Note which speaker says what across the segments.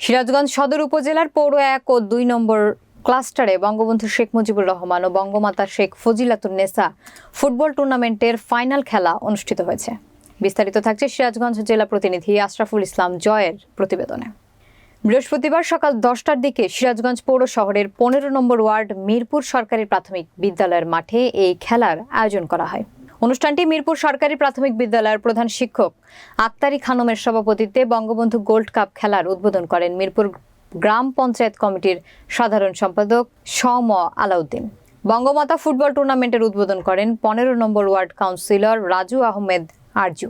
Speaker 1: সিরাজগঞ্জ সদর উপজেলার পৌর এক ও দুই নম্বর ক্লাস্টারে বঙ্গবন্ধু শেখ মুজিবুর রহমান ও বঙ্গমাতা শেখ ফজিলাতুন্নেসা ফুটবল টুর্নামেন্টের ফাইনাল খেলা অনুষ্ঠিত হয়েছে। বিস্তারিত থাকছে সিরাজগঞ্জ জেলা প্রতিনিধি আশরাফুল ইসলাম জয়ের প্রতিবেদনে। বৃহস্পতিবার সকাল দশটার দিকে সিরাজগঞ্জ পৌর শহরের পনেরো নম্বর ওয়ার্ড মিরপুর সরকারি প্রাথমিক বিদ্যালয়ের মাঠে এই খেলার আয়োজন করা হয়। অনুষ্ঠানটি মিরপুর সরকারি প্রাথমিক বিদ্যালয়ের প্রধান শিক্ষক আক্তারি খানমের সভাপতিত্বে বঙ্গবন্ধু গোল্ড কাপ খেলার উদ্বোধন করেন মিরপুর গ্রাম পঞ্চায়েত কমিটির সাধারণ সম্পাদক সম আলাউদ্দিন। বঙ্গমাতা ফুটবল টুর্নামেন্টের উদ্বোধন করেন পনেরো নম্বর ওয়ার্ড কাউন্সিলর রাজু আহমেদ আরজু।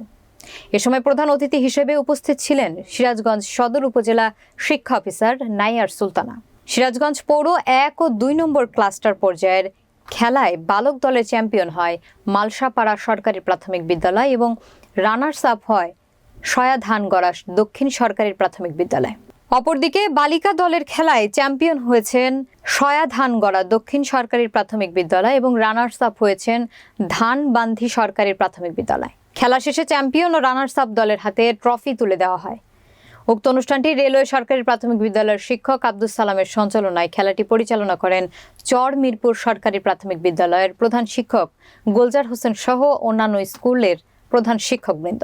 Speaker 1: এ সময় প্রধান অতিথি হিসেবে উপস্থিত ছিলেন সিরাজগঞ্জ সদর উপজেলা শিক্ষা অফিসার নাইয়ার সুলতানা। সিরাজগঞ্জ পৌর এক ও দুই নম্বর ক্লাস্টার পর্যায়ের খেলায় বালক দলের চ্যাম্পিয়ন হয় মালসাপাড়া সরকারি প্রাথমিক বিদ্যালয় এবং রানার্স আপ হয় সয়া ধানগড়া দক্ষিণ সরকারি প্রাথমিক বিদ্যালয়। অপরদিকে বালিকা দলের খেলায় চ্যাম্পিয়ন হয়েছেন সয়া ধানগড়া দক্ষিণ সরকারি প্রাথমিক বিদ্যালয় এবং রানার্স আপ হয়েছেন ধানবান্ধি সরকারি প্রাথমিক বিদ্যালয়। খেলা শেষে চ্যাম্পিয়ন ও রানার্স আপ দলের হাতে ট্রফি তুলে দেওয়া হয়। উক্ত অনুষ্ঠানটি রেলওয়ে সরকারি প্রাথমিক বিদ্যালয়ের শিক্ষক আব্দুল সালামের সঞ্চালনায় খেলাটি পরিচালনা করেন চর মিরপুর সরকারি প্রাথমিক বিদ্যালয়ের প্রধান শিক্ষক, গোলজার হোসেন সহ অন্যান্য স্কুলের প্রধান শিক্ষকবৃন্দ।